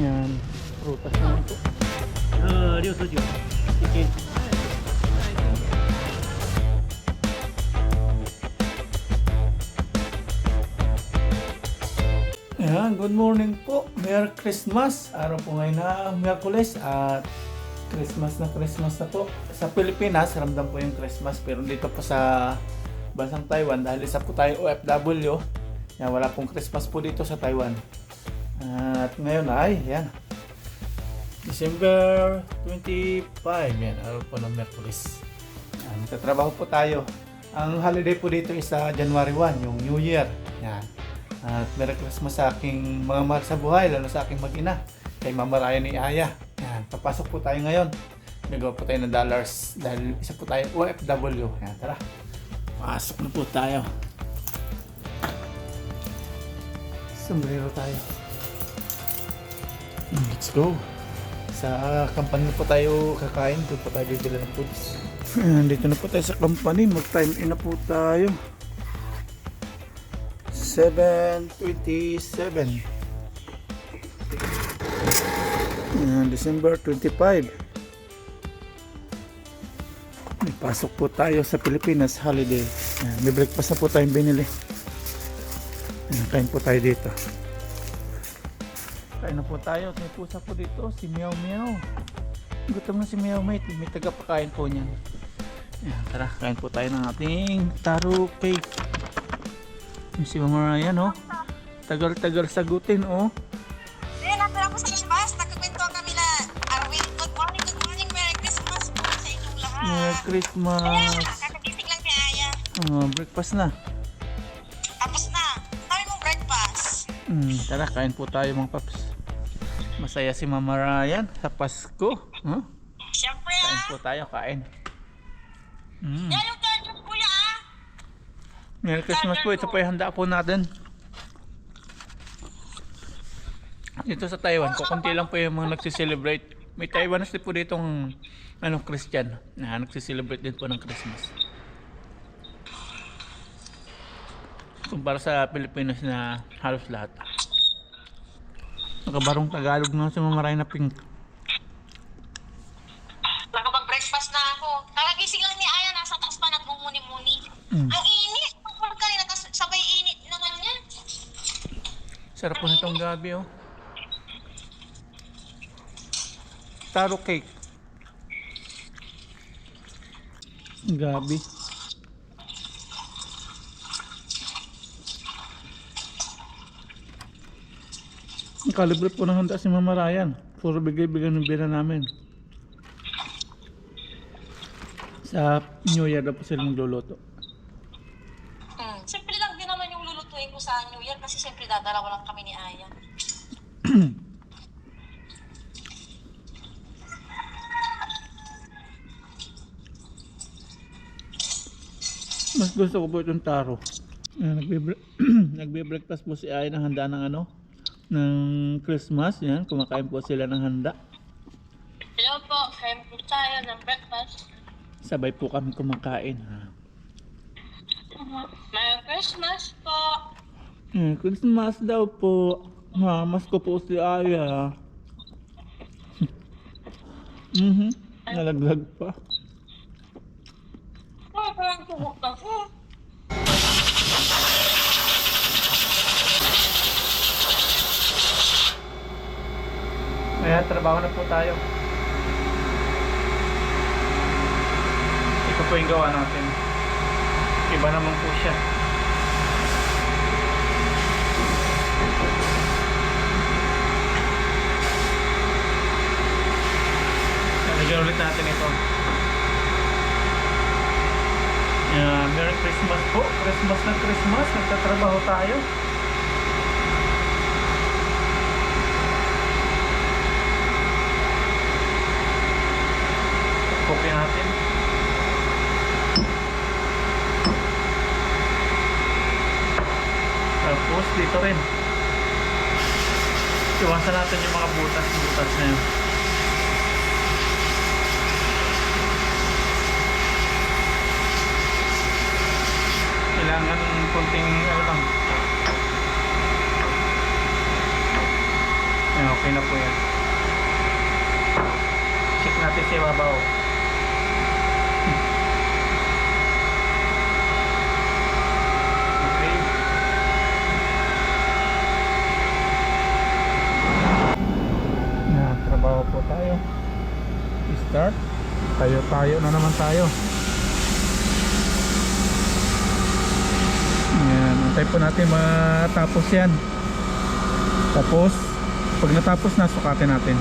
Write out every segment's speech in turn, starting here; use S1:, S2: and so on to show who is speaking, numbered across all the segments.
S1: Yan. Prutas naman po.
S2: Uh, ah, Rio Sojo. Chicken.
S1: Ayan, good morning po. Merry Christmas. Araw po ngayon na Miyerkules at Christmas na Christmas na po. Sa Pilipinas, ramdam po yung Christmas pero dito po sa bansang Taiwan dahil isa po tayo OFW na wala pong Christmas po dito sa Taiwan. At ngayon ay, yan. December 25, yan, araw po ng Miyerkules. Yan, Nagtatrabaho po tayo. Ang holiday po dito is sa January 1, yung New Year. Yan. At Merry Christmas sa aking mga mahal sa buhay, lalo sa aking mag-ina, kay Mama Ryan ni Aya. Yan, papasok po tayo ngayon. Nagawa po tayo ng dollars dahil isa po tayo OFW. Yan, tara. Pasok na po tayo. Sombrero tayo. Let's go. Sa company na po tayo kakain. Doon po tayo bibili ng foods. Ayan, Dito na po tayo sa company. Mag-time in na po tayo. 7.27 Ayan, December 25 May pasok po tayo sa Pilipinas holiday Ayan, May breakfast na po tayong binili Kain po tayo dito Kain na po tayo May pusa po dito Si Meow Meow Gutom na si Meow Meow May tagapakain po niyan Ayan, Tara, kain po tayo ng ating taro cake yung si Mama Ryan, oh. Tagal-tagal sagutin, oh.
S3: Eh, nandun ako sa labas. Nagkakwento kami na Arwin. Good morning, good morning. Merry Christmas po sa inyong lahat.
S1: Merry Christmas.
S3: Ayan, kakagising lang ni Aya.
S1: Oh, breakfast na.
S3: Tapos na. Sabi mong breakfast.
S1: Mm, tara, kain po tayo mga paps. Masaya si Mama Ryan sa Pasko. Huh?
S3: Siyempre
S1: Kain
S3: ah.
S1: po tayo, kain. Mm.
S3: Yung charger kuya ah.
S1: Merry Christmas po. Ito po yung handa po natin. Dito sa Taiwan, kukunti lang po yung mga nagsiselebrate. May Taiwanese din po ditong ano, Christian na nagsiselebrate din po ng Christmas. Kumpara sa Pilipinas na halos lahat. Nakabarong Tagalog na si Mamaray na pink.
S3: Nakapag-breakfast na ako. Kakagising lang ni Aya. Nasa taas pa nagmumuni-muni.
S1: Mm.
S3: Ang init. Pagpag kanina, tas sabay init naman yan.
S1: Sarap po nitong gabi oh. Taro cake. Gabi. Kalibre po ng handa si Mama Ryan. Puro bigay-bigay ng bira namin. Sa New Year daw po sila magluluto.
S3: Hmm. Siyempre lang din naman yung lulutuin ko sa New Year kasi siyempre dadalawa lang kami ni Aya.
S1: Mas gusto ko po itong taro. Nagbe nagbe-breakfast po si Ay ng handa ng ano ng Christmas. Yan, kumakain po sila ng handa.
S3: Hello po. Kain po tayo ng breakfast.
S1: Sabay po kami kumakain. Ha.
S3: Merry Christmas po.
S1: Eh, Christmas daw po. Mamas ko po si Aya. mhm. Nalaglag pa.
S3: Parang tugok na po.
S1: Kaya trabaho na po tayo. Ito po yung gawa natin. Iba naman po siya. Lalagyan ulit natin ito. Yeah, Merry Christmas po. Christmas na Christmas. Nagtatrabaho tayo. Copy natin. Tapos dito rin. Iwasan natin yung mga butas-butas na yun. Kailangan konting ano lang. Yan, okay na po yan. Check natin sa ibabaw. Okay. Na, trabaho po tayo. Start. Tayo-tayo na naman tayo. Yan, antay po natin matapos yan. Tapos, pag natapos na, sukatin natin.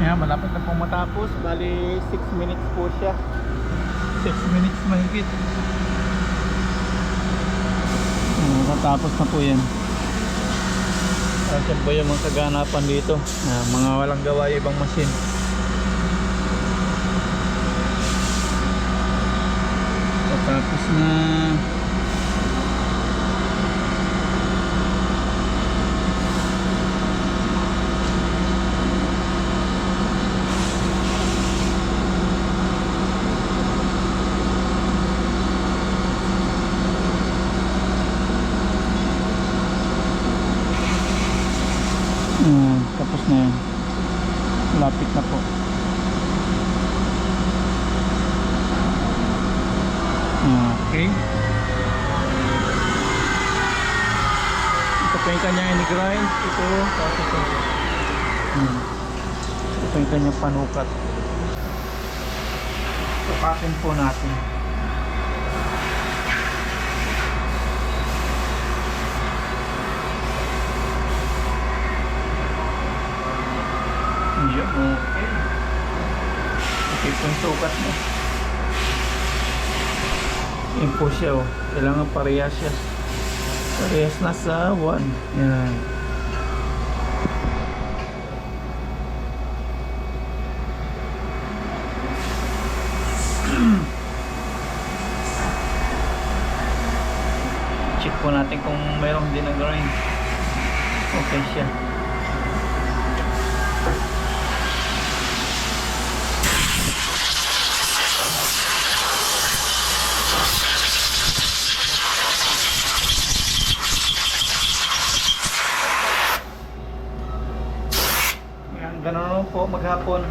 S1: Yan, malapit na pong matapos. Bali, 6 minutes po siya. 6 minutes mahigit. Yan, Matapos na po yan. Kasi po yung mga kaganapan dito. Ah, mga walang gawa yung ibang machine. Tapos na Ayan, tapos na yan. Lapit na po. Okay. Ito pa yung kanyang in-grind. Ito, tapos ito. Hmm. Ito pa yung kanyang panukat. Sukatin po natin. Yun, okay. Okay po yung sukat mo. Yan po siya oh. Kailangan parehas siya. Parehas na sa 1. Yan. Check po natin kung mayroong din na grind. Okay siya. Yan, ganun naman po maghapon.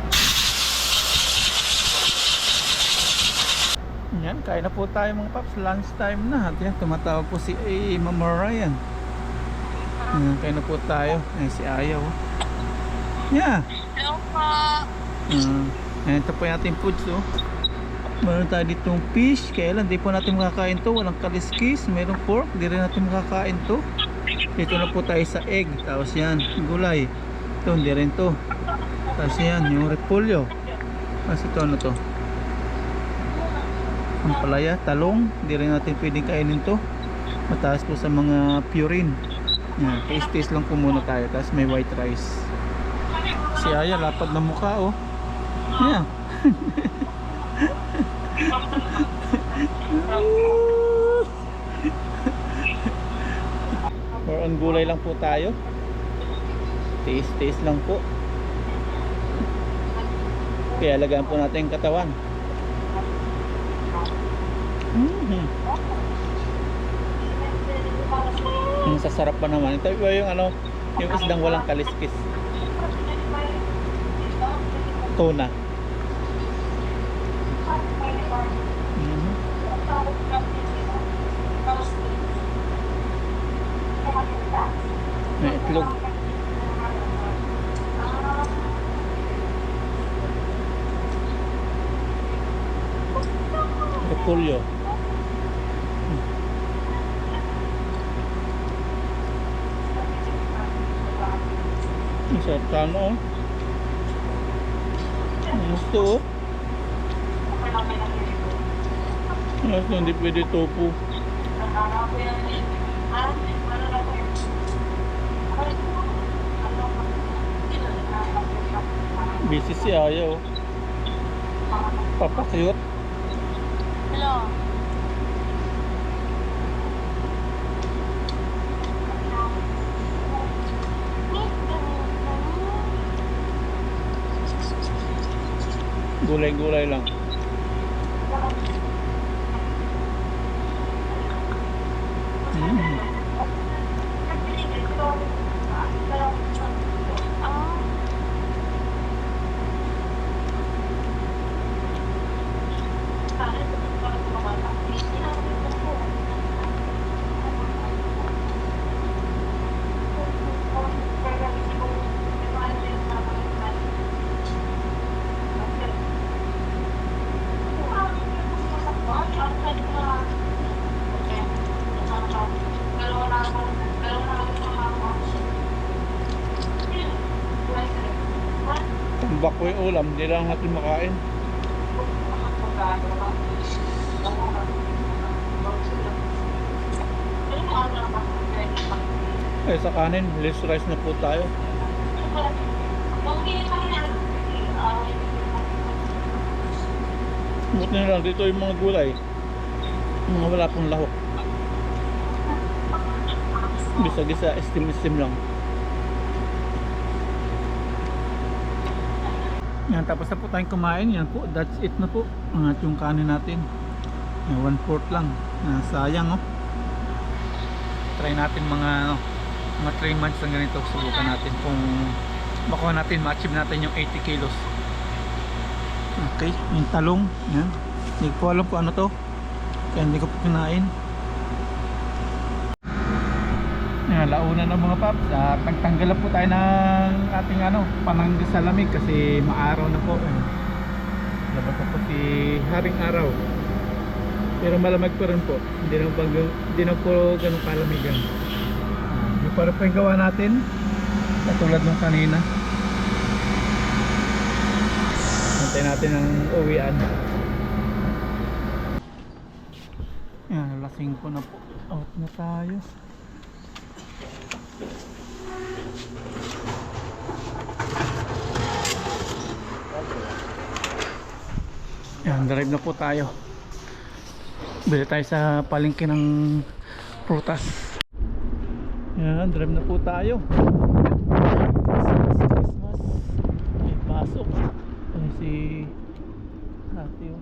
S1: Yan, kain na po tayo mga paps. Lunch time na. At yan, tumatawag po si eh, Mama Ryan. Yan, kain na po tayo. Ay, si Ayaw. Yeah.
S3: Hello po.
S1: Uh, yan, ito po yung ating foods, oh. Meron tayo ditong fish. Kaya lang, di po natin makakain to. Walang kaliskis. Merong pork. Di rin natin makakain to. Dito na po tayo sa egg. Tapos yan, gulay. Ito, hindi rin to. Tapos yan, yung repolyo. Tapos ito, ano to? Ang palaya, talong. Hindi rin natin pwedeng kainin to. Mataas po sa mga purine. Yan, taste-taste lang po muna tayo. Tapos may white rice. Si Aya, lapad na mukha, oh. Yeah. More on gulay lang po tayo. Taste, taste lang po. Kaya alagaan po natin katawan. Mhm. Ang sasarap pa naman. Ito iba yung ano, yung isdang walang kaliskis. Tuna. Mhm. May. Repolyo. Ang sarap tama oh. Gusto oh. Gusto hindi pwede tofu. Busy si Aya oh. Papakyut.
S3: Hello.
S1: gulay-gulay lang. Mm. Ko yung ulam, hindi lang natin makain. Eh, sa kanin, less rice na po tayo. Buti na lang, dito yung mga gulay. Mga wala pong lahok. Gisa-gisa, estim-estim lang. Yan, tapos na po tayong kumain. Yan po, that's it na po. Ang yung kanin natin. Yan, one fourth lang. Ah, sayang oh. Try natin mga ano, mga 3 months lang ganito. Subukan natin kung makuha natin, ma-achieve natin yung 80 kilos. Okay, yung talong. Yan. Hindi ko alam kung ano to. Kaya hindi ko po kinain. Yan, launa ng mga paps. At nagtanggal na po tayo ng ating ano, panangga sa lamig kasi maaraw na po. Eh. Labas na po si Haring Araw. Pero malamig pa rin po. Hindi na, bang, hindi na po ganun kalamigan. Yung para po yung gawa natin. Katulad nung kanina. Antay natin ang uwian. Yan, lasing ko na po. Out na tayo. Yan, drive na po tayo. Bili tayo sa palengke ng prutas. Yan, drive na po tayo. Christmas, Christmas. May pasok. Ay, si ate oh.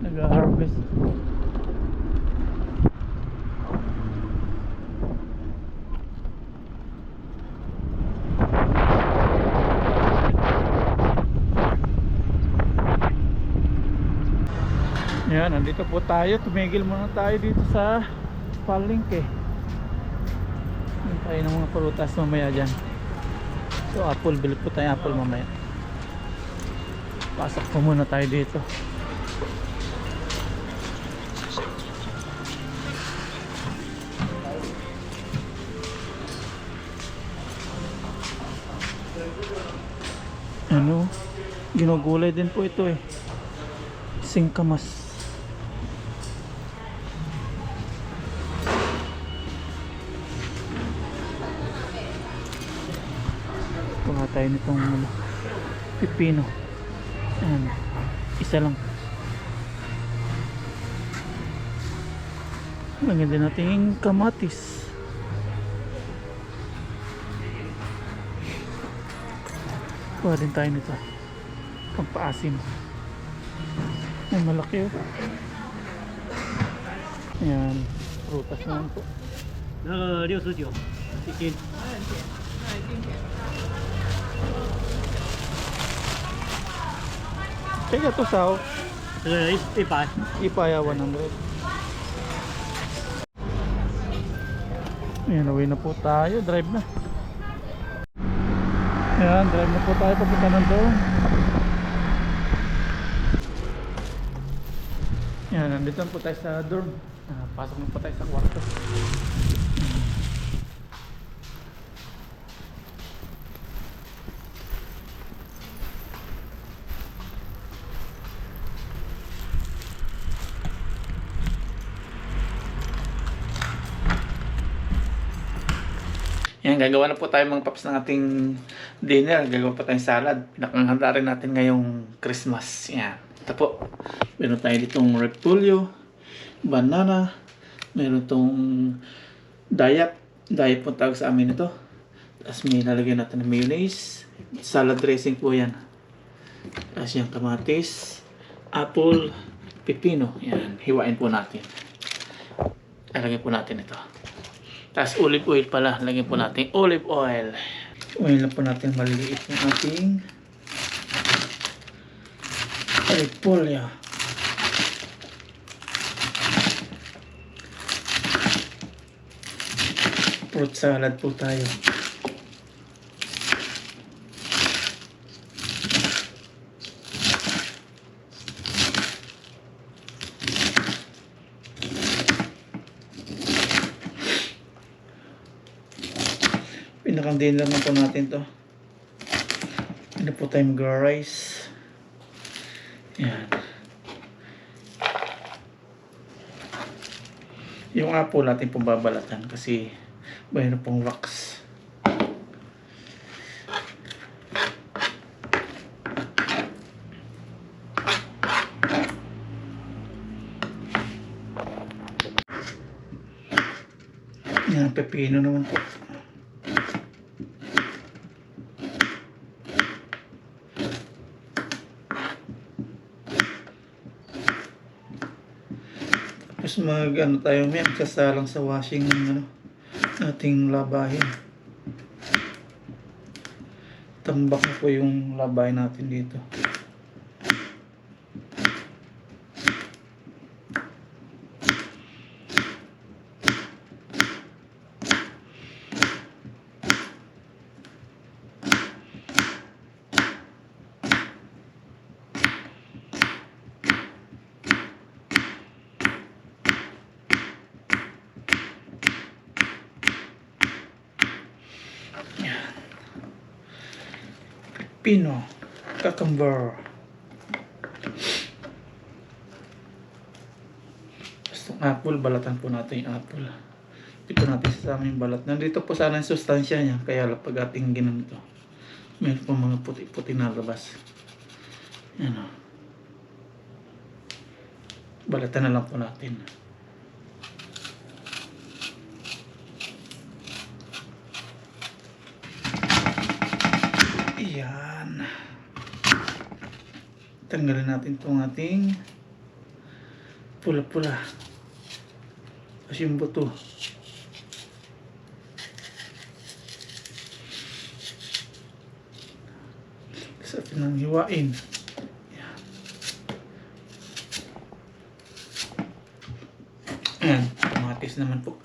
S1: Nag-harvest. Yan, nandito po tayo. Tumigil muna tayo dito sa palengke. Yan tayo ng mga prutas mamaya dyan. So apple, bili po tayo apple mamaya. Pasok po muna tayo dito. Ano? Ginugulay din po ito eh. Singkamas. tayo nitong ano, pipino. Ayan. Isa lang. Lagyan din natin yung kamatis. Kuha din tayo nito. Pampaasim. Ay, malaki oh. Ayan. Prutas naman po.
S2: 那个六十九一斤，
S1: Check out to sao.
S2: Ipay.
S1: Ipay, 100. Ayan, away na po tayo. Drive na. Ayan, drive na po tayo. Papunta ng doon. Ayan, nandito po tayo sa dorm. Ah, pasok na po tayo sa kwarto. Yan, gagawa na po tayo mga paps ng ating dinner. Gagawa pa tayong salad. Pinakanganda rin natin ngayong Christmas. Yan. Ito po. Meron tayo ditong repolyo, banana, meron tong dayak. Dayak po tawag sa amin ito. Tapos may lalagyan natin ng mayonnaise. Salad dressing po yan. Tapos yung kamatis, apple, pipino. Yan, hiwain po natin. Lalagyan po natin ito. Tapos olive oil pala. Lagyan po natin olive oil. Oil lang po natin maliliit yung ating repolyo. Fruit salad po tayo. Pinakandin lang po natin to. Ano po tayo mag-rice. Yan. Yung apple natin pong babalatan kasi mayroon pong wax. Yan, pepino naman po. Mag ano tayo may magsasalang sa washing ng ano ating labahin. Tambak na po yung labahin natin dito. Pino, cucumber. Gusto apple, balatan po natin yung apple. Dito natin sa aming balat. Nandito po sana yung sustansya niya, kaya pag ating ginanito, meron po mga puti-puti na labas. Yan o. Balatan na lang po natin. Tanggalin natin itong ating pula-pula. Tapos yung buto. Sa atin ang hiwain. Ayan. Ayan. Kamatis naman po.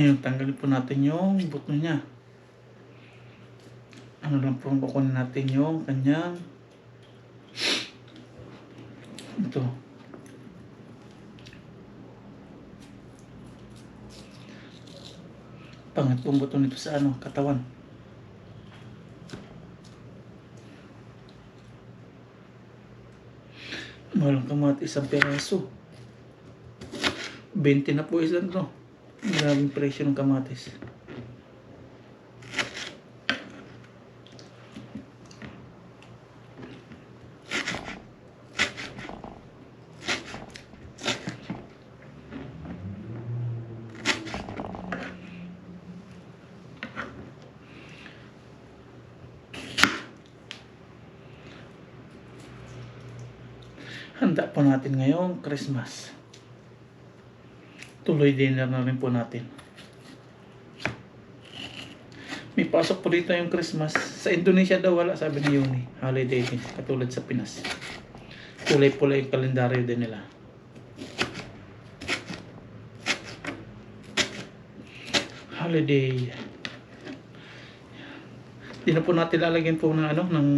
S1: Ngayon, tanggalin po natin yung buto niya. Ano lang po, kukunin natin yung kanyang ito. Pangat pong buto nito sa ano, katawan. Walang kamatis isang peraso. 20 na po isang to. Grabing presyo ng kamatis. Handa po natin ngayong Christmas. Tuloy dinner na rin po natin. May pasok po dito yung Christmas. Sa Indonesia daw wala, sabi ni Yuni. Holiday din, katulad sa Pinas. Kulay-pulay yung kalendaryo din nila. Holiday. Di na po natin lalagyan po ng ano, ng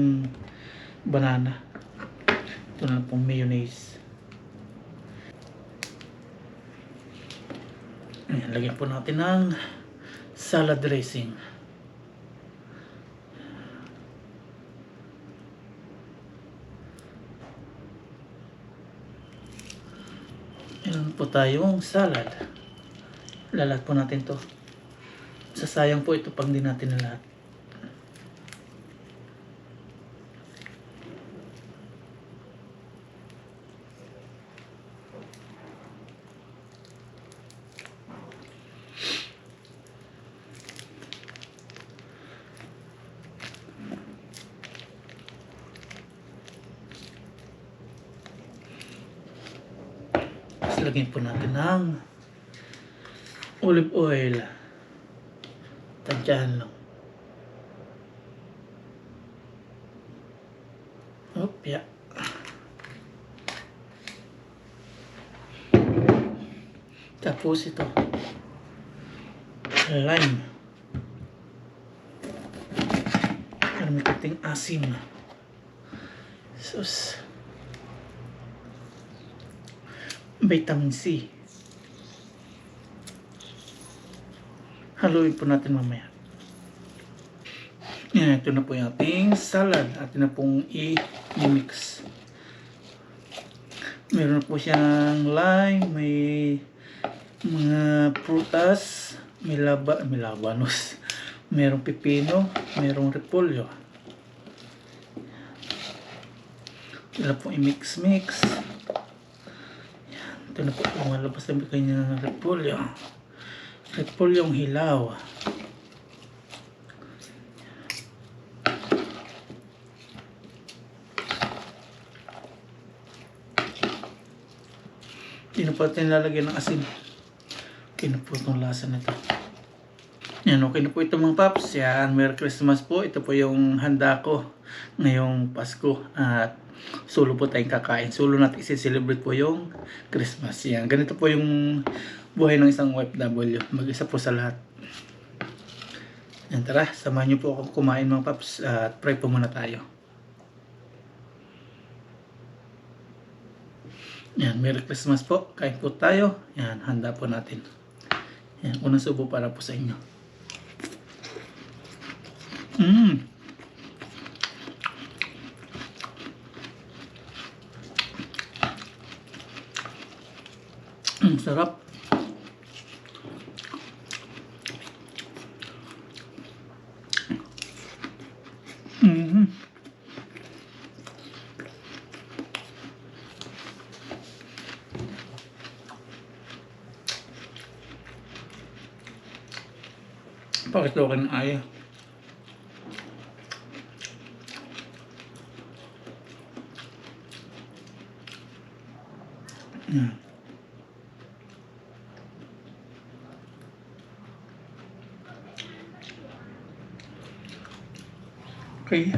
S1: banana. Ito na pong mayonnaise. Ayan, lagyan po natin ng salad dressing. Meron po tayong salad. Lalat po natin to. Sasayang po ito pag di natin lahat. Lagyan po natin ng olive oil. Tadyahan lang. Opya. Tapos ito. Lime. Para may asim. Sus. Vitamin C. Haluin po natin mamaya. Yan, ito na po yung ating salad. Atin na pong i-mix. Meron po siyang lime, may mga prutas, may laba, may labanos. Merong pipino, merong repolyo. Ito na po i-mix-mix. Yan, Ito na po lumalabas na kanya ng repolyo. Repolyong hilaw. Hindi na po natin lalagyan ng asin. Okay na po itong lasa nito. Yan, okay na po ito mga paps. Yan, Merry Christmas po. Ito po yung handa ko ngayong Pasko. At solo po tayong kakain. Solo natin isi-celebrate po yung Christmas. Yan, ganito po yung buhay ng isang OFW. Mag-isa po sa lahat. Yan, tara. Samahan niyo po ako kumain mga paps. At pray po muna tayo. Yan, Merry Christmas po. Kain po tayo. Yan, handa po natin. Yan, unang subo para po sa inyo. Mmm. Ang sarap. Mhm. Bakit daw ka ng aya? Yan. Okay.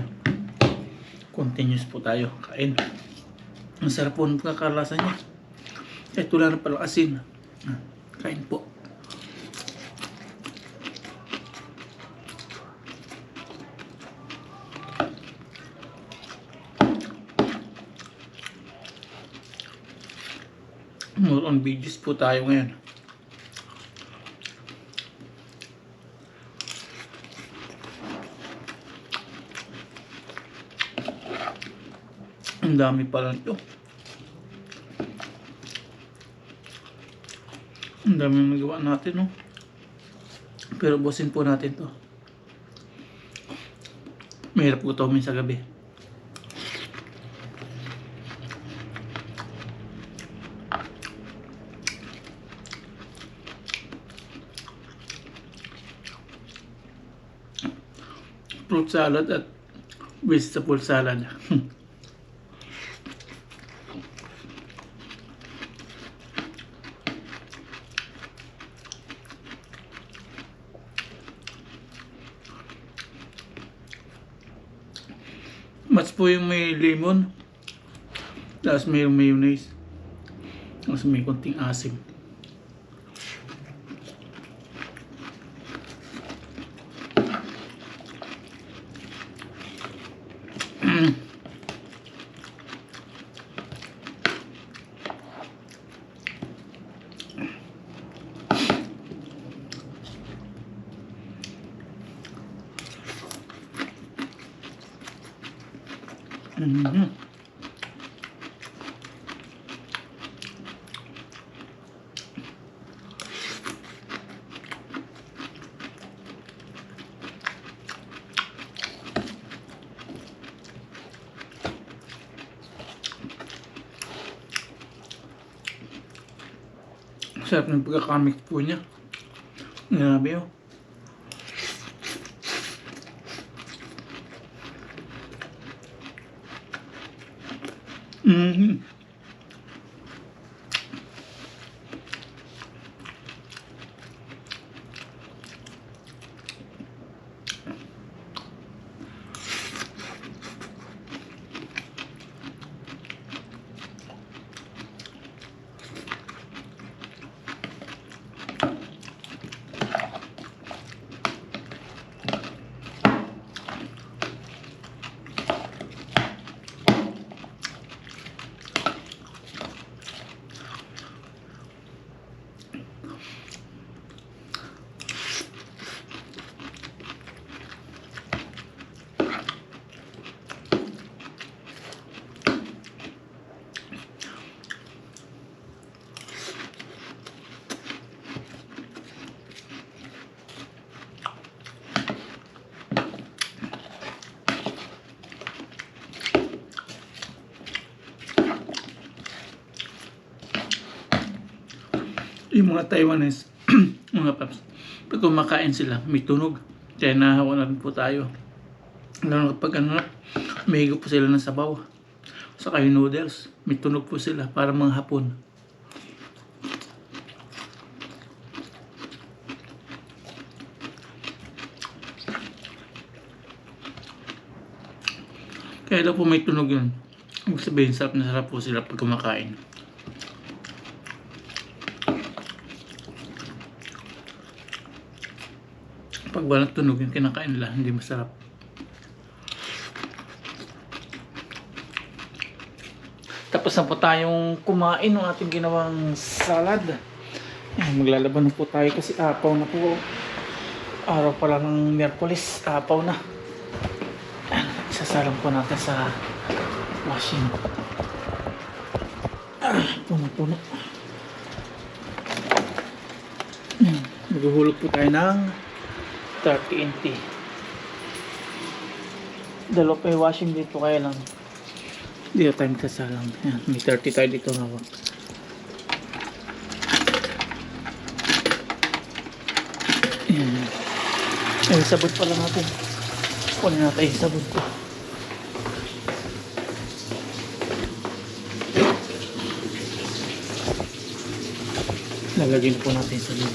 S1: Continuous po tayo. Kain. Ang sarap po ng pagkakalasa niya. Ito lang na asin. Ah, Kain po. More on videos po tayo ngayon. Ang dami pala nito. Ang dami yung nagawa natin, no? Pero busin po natin to. Mahirap po ito sa gabi. Fruit salad at vegetable salad. Mas po yung may lemon. Tapos may mayonnaise. Tapos may konting asim. Mhm. Sarap ng pagkakamix po niya. Grabe oh. Mhm. yung mga Taiwanese, mga paps, pag kumakain sila, may tunog. Kaya nahawa na rin po tayo. Lalo kapag ano, may po sila ng sabaw. Saka yung noodles, may tunog po sila para mga hapon. Kaya daw po may tunog yun. Ibig sabihin, sarap na sarap po sila pag kumakain. Pag walang tunog yung kinakain nila, hindi masarap. Tapos na po tayong kumain ng ating ginawang salad. Ayan, maglalaban po tayo kasi apaw na po. Araw pala ng Miyerkules, apaw na. Ayan, isasalang po natin sa washing. Puno-puno. Maghuhulog po tayo ng 30 NT. Dalawa pa washing dito kaya lang. Hindi na tayo magsasalang. Ayan, may 30 tayo dito hawak. Ayan. Ay, sabot pala natin. Kunin natin yung sabot ko. Lalagyan po natin sa loob.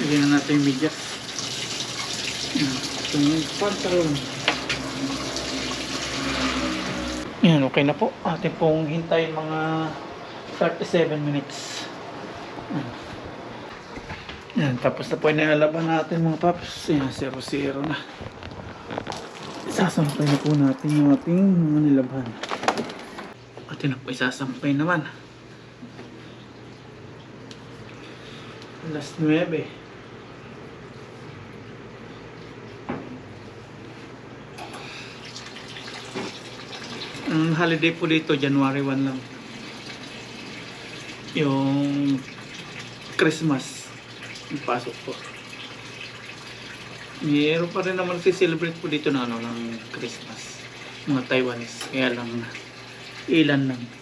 S1: Lagyan na natin yung medyas. Yan. Itong pantalon. Yan, okay na po. Atin pong hintayin mga 37 minutes. Yan. Tapos na po inalaban natin mga paps. Yan, 0-0 na. Isasampay na po natin yung ating mga nilaban. Atin na po isasampay naman. Alas 9. Ang holiday po dito, January 1 lang. Yung Christmas. Yung pasok po. Meron pa rin naman celebrate po dito na ano ng Christmas. Mga Taiwanese. Kaya lang ilan lang.